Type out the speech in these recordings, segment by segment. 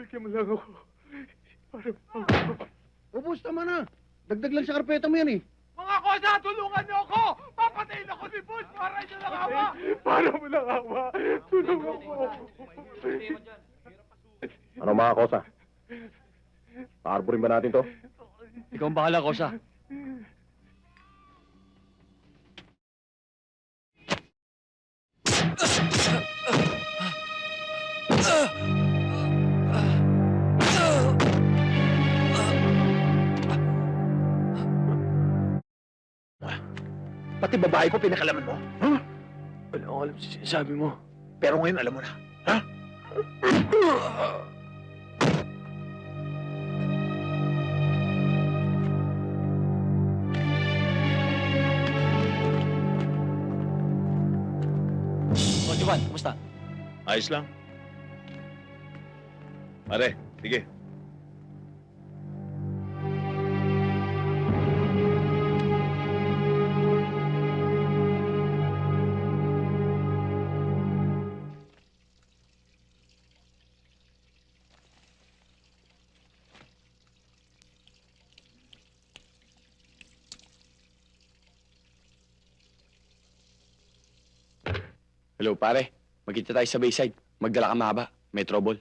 Bigyan mo lang ako. Para ako. Ubus naman na. Dagdag lang sa karpeta mo yan eh. Mga kosa, tulungan niyo ako! Papatayin ako ni Boss! Para niyo lang awa! Para mo lang awa. Tulong ako. Ano mga kosa? Paarborin ba natin to? Ikaw ang bahala, Kosa. Pati babae ko pinakalaman mo. Ha? Wala akong alam sa sinasabi mo. Pero ngayon alam mo na. Ha? O, Juban, kumusta? Ayos lang. Pare, sige. Hello, pare. Magkita tayo sa Bayside. Magdala ka mahaba. May trouble.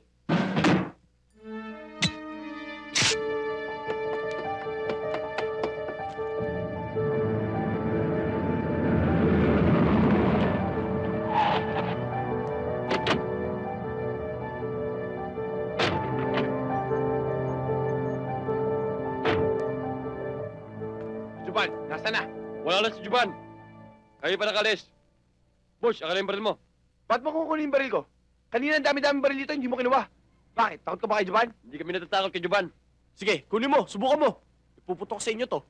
Juban, nasa na? Wala lang si Juban. Kayo pa nakalis. Boss, akala yung baril mo. Ba't mo kukunin yung baril ko? Kanina ang dami-dami baril dito, hindi mo kinuha. Bakit? Takot ka ba kay Juban? Hindi kami natatakot kay Juban. Sige, kunin mo. Subukan mo. Ipuputok sa inyo to.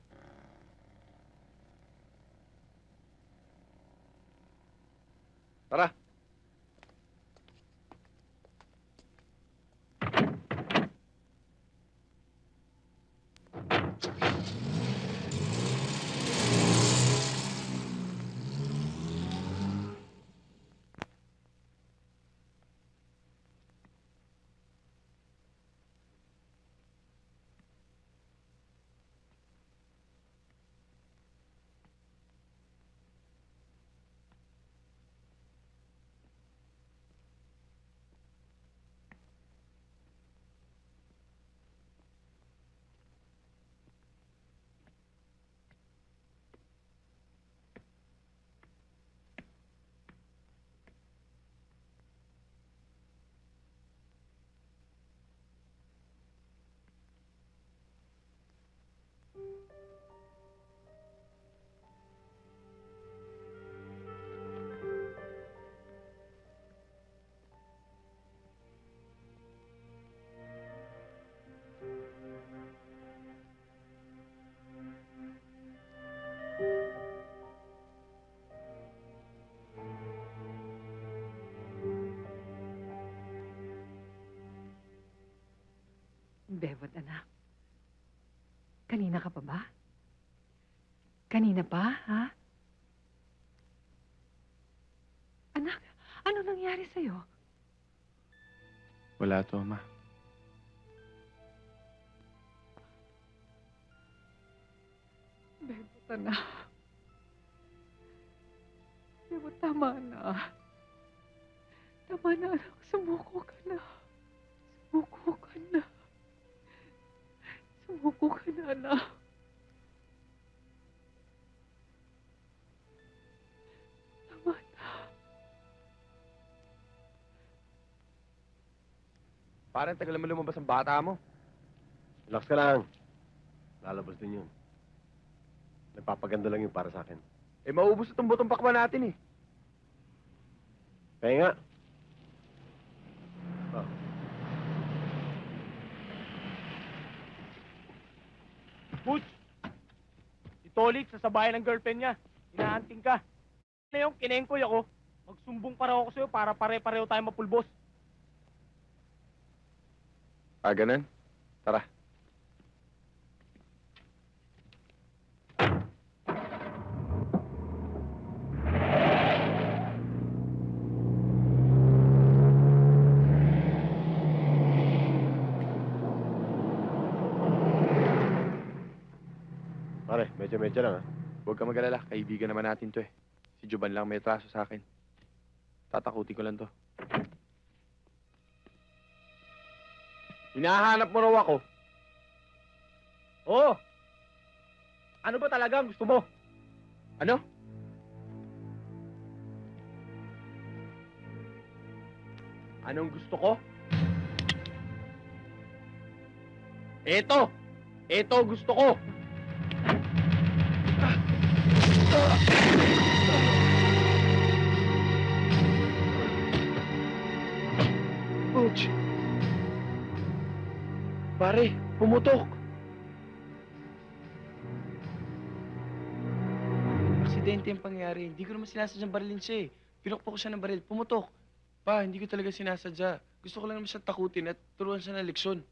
Tara. Bebot, anak. Kanina ka pa ba? Kanina pa, ha? Anak, ano nangyari sa'yo? Wala to, ma. Bebot, anak. Bebot, tama na. Tama na, anak. Sumuko ka na. Sumuko ka na. Ka na, anak. Tama na. Parang tagal naman lumabas ang bata mo. Relax ka lang. Lalabas din yun. Nagpapaganda lang yun para sa akin. Eh, maubos itong butong pakwa natin eh. Kaya nga. Butch! Si Tolik, sasabayan ng girlfriend niya. Inaanting ka. Na yung kinengkoy ako, magsumbong para ako sa'yo para pare-pareho tayo mapulbos. Ah, ganun? Tara. Pare, medyo-medyo lang, ha? Huwag ka mag-alala, kaibigan naman natin to eh. Si Juban lang may traso sa akin. Tatakuti ko lang to. Hinahanap mo raw ako. Oo. Ano ba talaga ang gusto mo? Ano? Anong gusto ko? Eto! Eto gusto ko! Ouch! Pare, pumutok! Aksidente yung pangyayari. Hindi ko naman sinasadyang barilin siya eh. Pinukpok ko siya ng baril. Pumutok. Pa, hindi ko talaga sinasadya. Gusto ko lang naman siya takutin at turuan siya ng leksyon.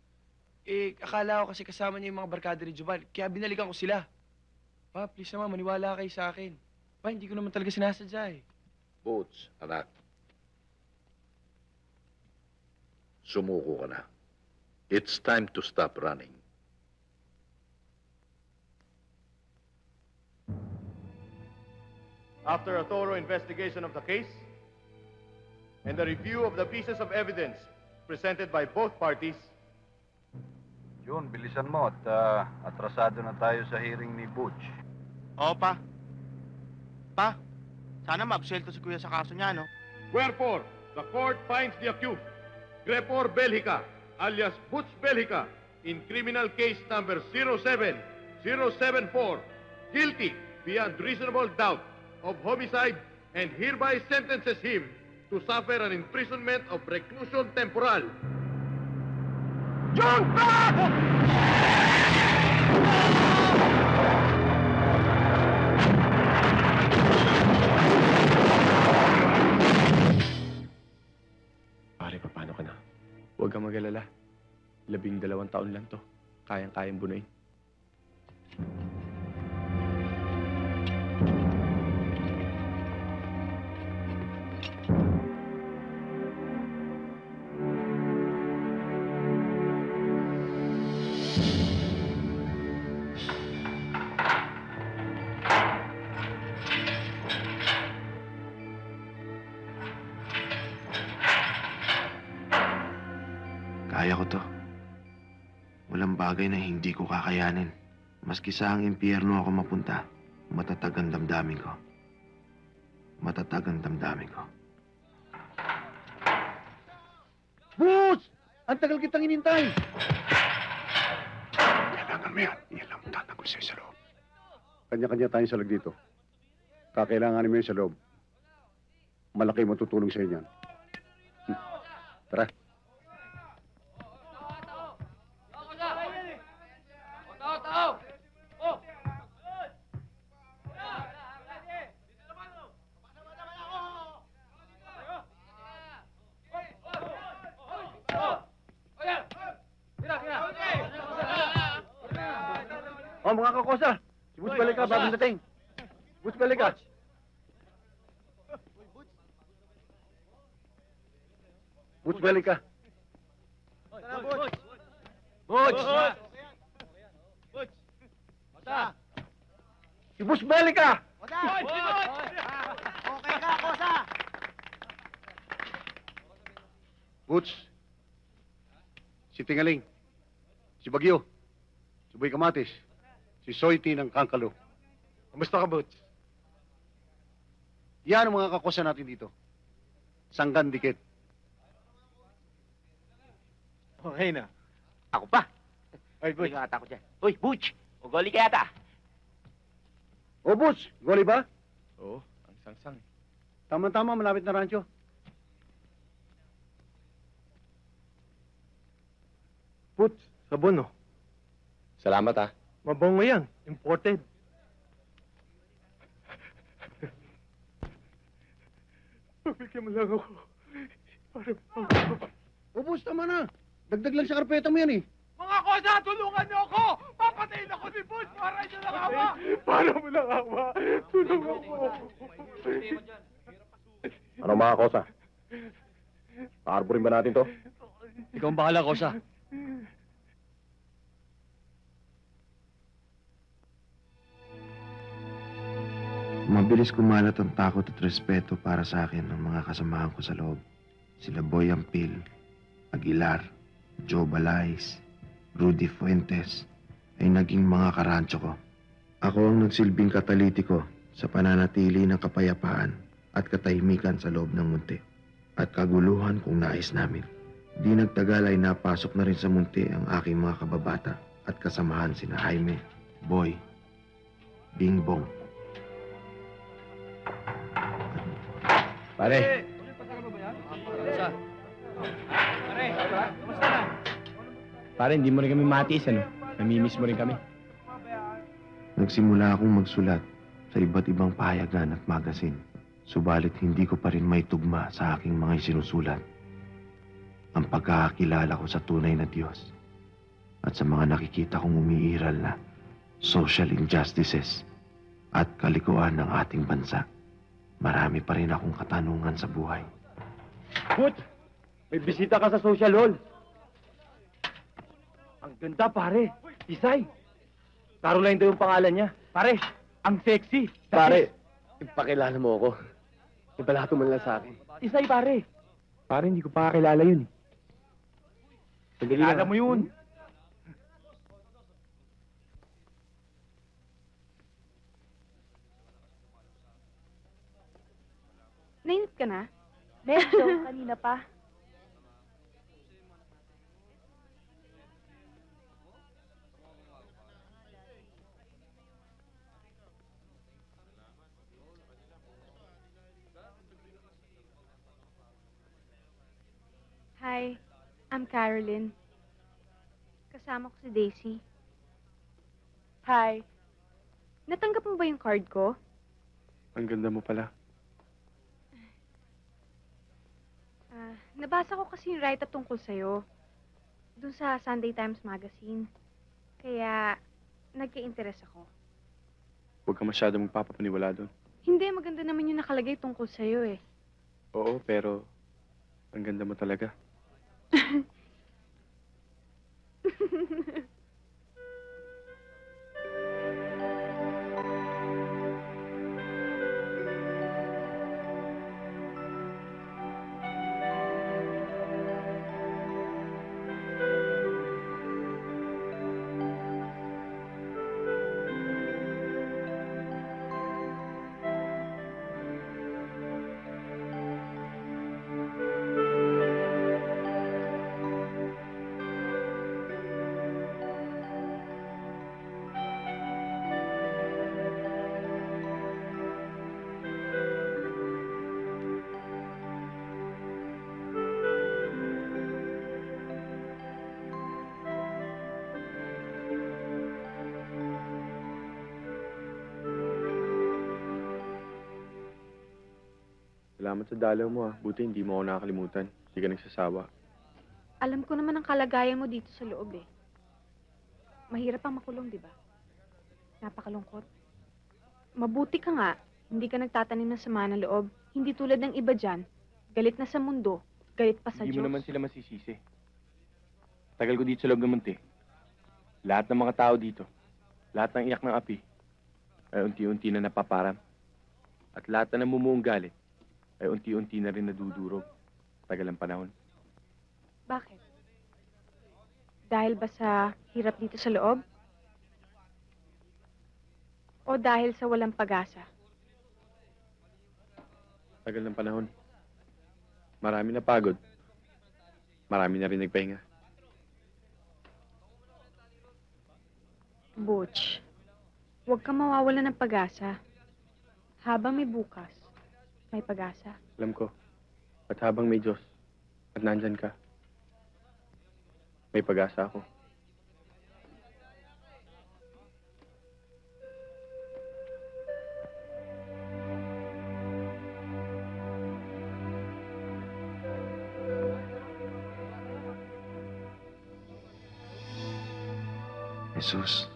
Eh, akala ko kasi kasama niya yung mga barkada ni Juban. Kaya binalikan ko sila. Pa, please naman, maniwala kayo sa akin. Pa, hindi ko naman talaga sinasadya eh. Boots, anak. Sumuko ka na. It's time to stop running. After a thorough investigation of the case and a review of the pieces of evidence presented by both parties, Jun, bilisan mo at ah, atrasado na tayo sa hearing ni Butch. Oo, pa. Pa, sana maabsuelto si Kuya sa kaso niya, no? wherefore the court finds the accused, Grepor Belhica, alias Butch Belhica, in criminal case number 07074, guilty beyond reasonable doubt of homicide and hereby sentences him to suffer an imprisonment of reclusion temporal. Pare, paano ka na? Huwag kang mag-alala. Labing dalawang taon lang to. Kayang-kayang bunuin. Ko kakayanin. Maski sa ang impyerno ako mapunta, matatag ang damdamin ko. Matatag ang damdamin ko. Boots! Ang tagal kitang inintay! Kailangan mo yan. Yan lang ang tatagol sa'yo sa loob. Kanya-kanya tayong salag dito. Kakailanganin mo yun sa loob. Malaki matutulong sa inyo. Hmm. Tara. Oh, mga kakosa! Si Boots Balica, bagong dating. Boots Balica. Boots Balica. Boots! Si Boots Balica! Boots. Si Tingaling. Si Bagyo. Si Boy Kamatis. Si Soiti ng Kankalo. Kamusta ka, Boots? Yan ang mga kakosa natin dito. Sanggan dikit. Okay na. Ako pa. Ay, Boots. Hindi ka ako dyan. Uy, Butch! Ugoli ka yata. O, Boots. Goli ba? Oo, ang sangsang eh. Tama-tama, malapit na rancho. Boots, sabon, no? Salamat, ha? Mabango yan. Imported. Pabigyan mo lang ako. Para Boots, tama na. Dagdag lang sa karpeta mo yan, eh. Mga kosa, tulungan niyo ako! Papatayin ako ni Butch! Para niyo lang ako! Para mo lang awa. Tulong ako. Ano mga kosa? Paarborin ba natin to? Ikaw ang bahala, Kosa. Mabilis kumalat ang takot at respeto para sa akin ng mga kasamahan ko sa loob. Sila Boy Ampil, Aguilar, Joe Balais, Rudy Fuentes ay naging mga karancho ko. Ako ang nagsilbing katalitiko sa pananatili ng kapayapaan at katahimikan sa loob ng munti at kaguluhan kung nais namin. Di nagtagal ay napasok na rin sa munti ang aking mga kababata at kasamahan sina Jaime, Boy, Bing Bong. Pare, pare, hindi mo rin kami matiis, ano? Namimiss mo rin kami. Nagsimula akong magsulat sa iba't ibang pahayagan at magasin. Subalit hindi ko pa rin may tugma sa aking mga isinusulat. Ang pagkakakilala ko sa tunay na Diyos at sa mga nakikita kong umiiral na social injustices at kalikuan ng ating bansa. Marami pa rin akong katanungan sa buhay. Butch, may bisita ka sa social hall. Ang ganda, pare. Isay. Caroline daw yung pangalan niya. Pare, ang sexy. Pare, ipakilala mo ako. Ipalato mo lang sa akin. Isay, pare. Pare, hindi ko pa kakilala yun eh. Kilala mo yun. Nainip ka na? Medyo, kanina pa. Hi, I'm Carolyn. Kasama ko si Daisy. Hi. Natanggap mo ba yung card ko? Ang ganda mo pala. Ah, nabasa ko kasi yung write-up tungkol sa'yo. Doon sa Sunday Times Magazine. Kaya, nagka-interest ako. Huwag ka masyadong magpapapaniwala doon. Hindi, maganda naman yung nakalagay tungkol sa'yo eh. Oo, pero ang ganda mo talaga. Salamat sa dalaw mo ah. Buti hindi mo ako nakakalimutan. Hindi ka nagsasawa. Alam ko naman ang kalagayan mo dito sa loob eh. Mahirap ang makulong, di ba? Napakalungkot. Mabuti ka nga, hindi ka nagtatanim ng sama ng loob. Hindi tulad ng iba dyan, galit na sa mundo, galit pa sa Hindi Diyos. mo naman sila masisisi. Tagal ko dito sa loob ng munti. Lahat ng mga tao dito, lahat ng iyak ng api, ay unti-unti na napaparam. At lahat na namumuong galit, ay unti-unti na rin nadudurog. Tagal ang panahon. Bakit? Dahil ba sa hirap dito sa loob? O dahil sa walang pag-asa? Tagal ng panahon. Marami na pagod. Marami na rin nagpahinga. Butch, huwag kang mawawala ng pag-asa. Habang may bukas, may pag-asa. Alam ko. At habang may Diyos, at nandyan ka, may pag-asa ako. Jesus,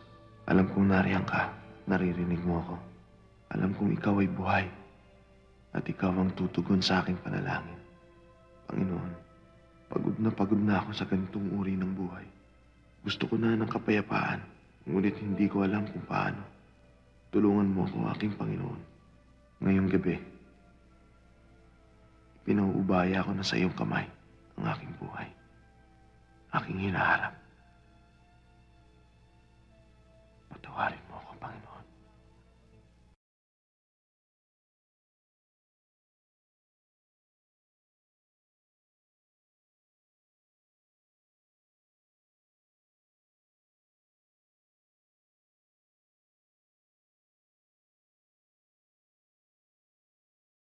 alam kong nariyan ka. Naririnig mo ako. Alam kong ikaw ay buhay. At ikaw ang tutugon sa aking panalangin. Panginoon, pagod na pagod na ako sa ganitong uri ng buhay. Gusto ko na ng kapayapaan, ngunit hindi ko alam kung paano. Tulungan mo ako, aking Panginoon. Ngayong gabi, pinauubaya ko na sa iyong kamay ang aking buhay. Aking hinaharap. Patawarin mo.